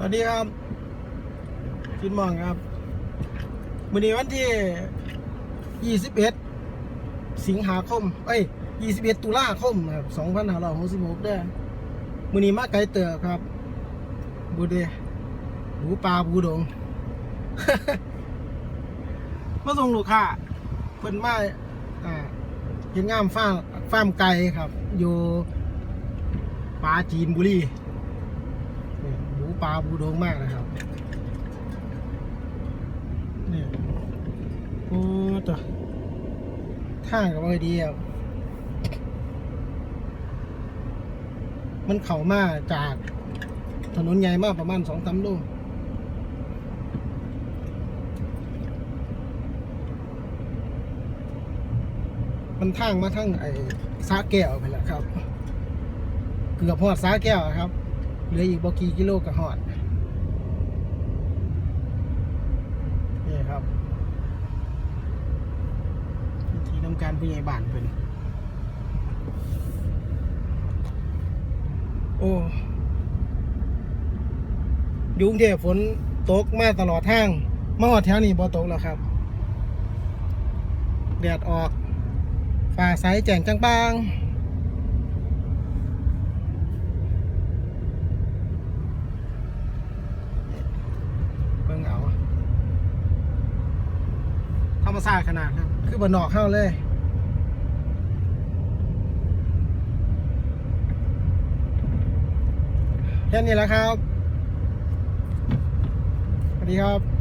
สวัสดีครับคิดมองครับวันนี้วันที่ 21 สิงหาคม เอ้ย 21 ตุลาคมครับ2566เด้อมื้อนี้มาไกลเตอครับ บูเดบูปลาบูดง มาส่งลูกค้าเพิ่นมาอ่าเห็นงามฟ้าร์มฟาร์มไก่ครับ อยู่ปลาจีนบุรี ปลาบูโดงมากนะครับนี่โอ้ตัวท่างก็ไม่ดีอะมันเข่ามาจากถนนใหญ่มากประมาณสองสามโลมันทางมาทั้งไอ้สาแก้วไปแล้วครับ เกือบหอดสาแก้วอะครับ เหลืออีกบกี่กิโลกับหอดนี่ครับวิธีทำการผู้ใหญ่บ้านเป็นโอ้ยุงเทพฝนตกมาตลอดทางมาหอดแถวนี้บ่ตกแล้วครับแดดออกฝ่าใสแจ่งจังปาง เบิ่งเอา มาสร้างขนาดครับ คือบนนอกเข้าเลย แค่นี้แล้วครับ สวัสดีครับ